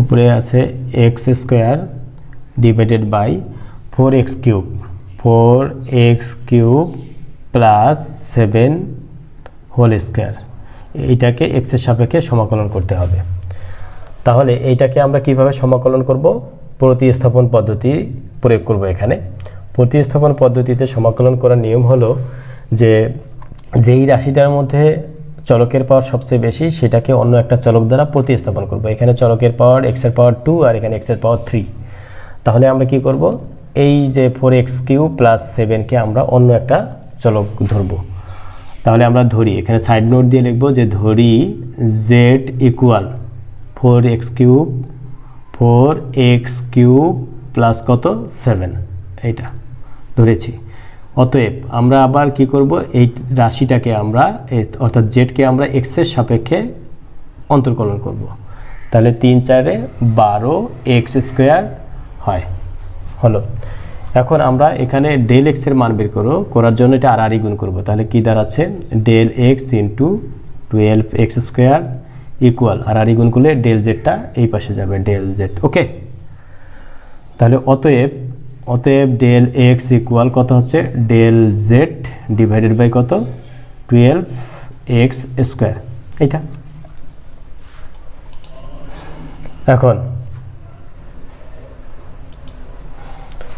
উপরে আছে x square divided by four x cube four x cube plus seven whole square এইটাকে এক্সের সাপেক্ষে সমাকলন করতে হবে। তাহলে এইটাকে আমরা কীভাবে সমাকলন করব? প্রতিস্থাপন পদ্ধতি প্রয়োগ করব এখানে। প্রতিস্থাপন পদ্ধতিতে সমাকলন করার নিয়ম হলো যে যেই রাশিটার মধ্যে চলকের পাওয়ার সবচেয়ে বেশি, সেটাকে অন্য একটা চলক দ্বারা প্রতিস্থাপন করব। এখানে চলকের পাওয়ার এক্সের পাওয়ার টু আর এখানে এক্সের পাওয়ার থ্রি তাহলে আমরা কি করব? এই যে ফোর এক্স কিউ প্লাস সেভেনকে আমরা অন্য একটা চলক ধরবো। তাহলে আমরা ধরি, এখানে সাইড নোট দিয়ে লিখব যে ধরি z equal four x cube four x cube plus কত? সেভেন এইটা, ধরেছি। অতএব আমরা আবার কি করব? এই রাশিটাকে আমরা অর্থাৎ জেডকে আমরা এক্সের সাপেক্ষে অন্তর্কলন করব। তাহলে তিন চারে বারো এক্স স্কোয়ার হয়। হলো। এখন আমরা এখানে ডেল এক্সের মান বের করো করার জন্য এটা আর আরই গুণ করব। তাহলে কী দাঁড়াচ্ছে? Del x into twelve x square equal আর আরই গুণ করলে ডেল জেডটা এই পাশে যাবে ডেল জেড ওকে তাহলে অতএব অতএব ডেল এক্স ইকুয়াল কত হচ্ছে? ডেল জেড ডিভাইডেড বাই কত? Twelve x square. এইটা। এখন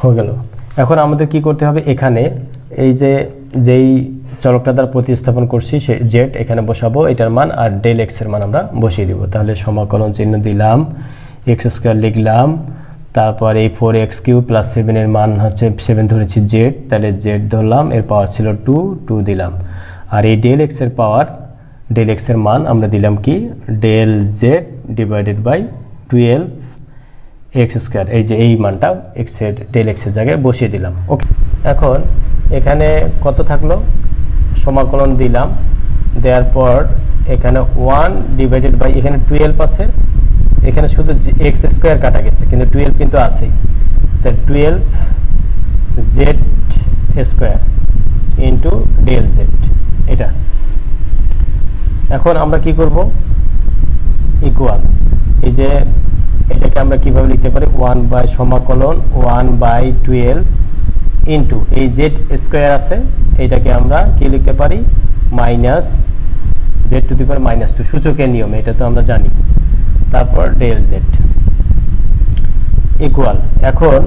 হয়ে গেল। এখন আমাদের কি করতে হবে? এখানে এই যে, যেই চলকটা দ্বারা প্রতিস্থাপন করছি, সে জেড এখানে বসাবো, এটার মান, আর ডেল এক্সের মান আমরা বসিয়ে দিব। তাহলে সমাকলন চিহ্ন দিলাম, এক্স স্কোয়ার লিখলাম তারপর এই ফোর এক্স কিউ প্লাস সেভেনের মান হচ্ছে সেভেন ধরেছি জেড তাহলে জেড ধরলাম, এর পাওয়ার ছিল টু টু দিলাম। আর এই ডেল এক্সের পাওয়ার ডেল এক্সের মান আমরা দিলাম কি? Del z divided by twelve x square এই যে এই মানটা এক্সের ডেল এক্সের জায়গায় বসিয়ে দিলাম। ওকে এখন এখানে কত থাকল? সমাকলন দিলাম, দেওয়ার পর এখানে ওয়ান ডিভাইডেড বাই এখানে টুয়েলভ আছে। এখানে শুধু এক্স স্কোয়ার কাটা গেছে, কিন্তু টুয়েলভ কিন্তু আছেই। তা twelve z square into del z, এটা। এখন আমরা কি করব? ইকুয়াল। এই যে এটাকে আমরা কীভাবে লিখতে পারি? ওয়ান বাই সমাকলন, ওয়ান বাই টুয়েলভ ইন্টু, এই জেড স্কোয়ার আছে, এটাকে আমরা কি লিখতে পারি? Minus z to the power minus two, সূচকের নিয়ম, এটা তো আমরা জানি। তারপর ডেল জেড ইকুয়াল এখন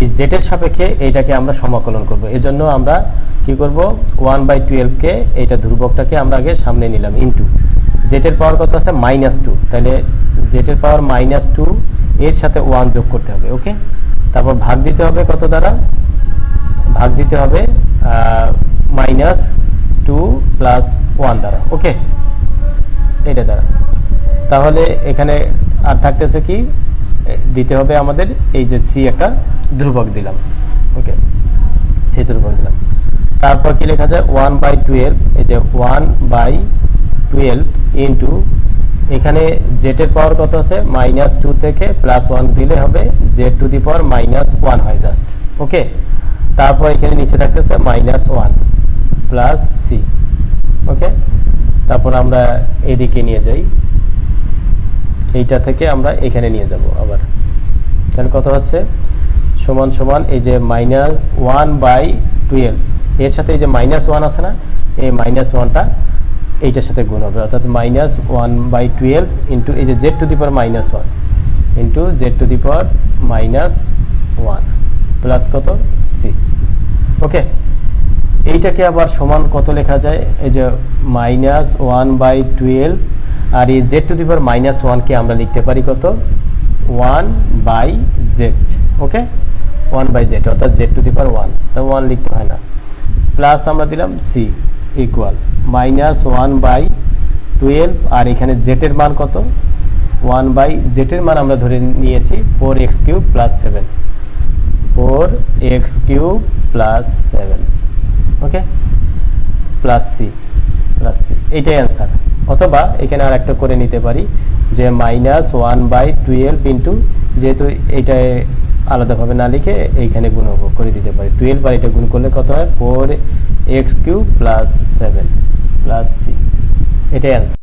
এই জেটের সাপেক্ষে এইটাকে আমরা সমাকলন করব। এজন্য আমরা কি করব? ওয়ান বাই টুয়েলভকে এইটা ধ্রুবকটাকে আমরা আগে সামনে নিলাম ইন্টু জেটের পাওয়ার কত আছে? মাইনাস টু তাহলে জেটের পাওয়ার মাইনাস টু এর সাথে ওয়ান যোগ করতে হবে ওকে তারপর ভাগ দিতে হবে কত দ্বারা? ভাগ দিতে হবে মাইনাস টু প্লাস ওয়ান দ্বারা ওকে এটা দ্বারা। তাহলে এখানে আর থাকতেছে কি? দিতে হবে আমাদের এই যে সি একটা ধ্রুবক দিলাম। ওকে? সি ধ্রুবক দিলাম। তারপর কি লেখা যায়? ওয়ান বাই টুয়েলভ এই যে ওয়ান বাই টুয়েলভ ইন্টু এখানে জেটের পাওয়ার কত আছে? মাইনাস টু থেকে প্লাস ওয়ান দিলে হবে z to the power minus one হয় জাস্ট ওকে? তারপর এখানে নিচে থাকতেছে minus one plus c okay? তারপর আমরা এদিকে নিয়ে যাই। এইটা থেকে আমরা এখানে নিয়ে যাব আবার। তাহলে কত হচ্ছে? সমান সমান এই যে মাইনাস ওয়ান বাই টুয়েলভ এর সাথে এই যে মাইনাস ওয়ান আছে না, এই মাইনাস ওয়ানটা এইটার সাথে গুণ হবে। অর্থাৎ minus one by twelve into এই যে z to the power minus one into z to the power minus one plus কত? সি ওকে এইটাকে আবার সমান কত লেখা যায়? এই যে মাইনাস ওয়ান বাই টুয়েলভ আর এই z to the power minus ওয়ানকে আমরা লিখতে পারি কত? One by z okay one by z অর্থাৎ z to the power one তা ওয়ান লিখতে হয় না। প্লাস আমরা দিলাম c equal minus one by twelve আর এখানে জেটের মান কত? ওয়ান বাই জেটের মান আমরা ধরে নিয়েছি four x cube plus seven four x cube plus seven okay plus c plus c এইটাই অ্যান্সার অথবা এখানে আর একটা করে নিতে পারি, যে minus one by twelve into যেহেতু এটা আলাদাভাবে না লিখে এইখানে গুণ করে দিতে পারি। টুয়েলভ আর এটা গুণ করলে কত হয়? Four x cube plus seven plus c এটাই অ্যান্সার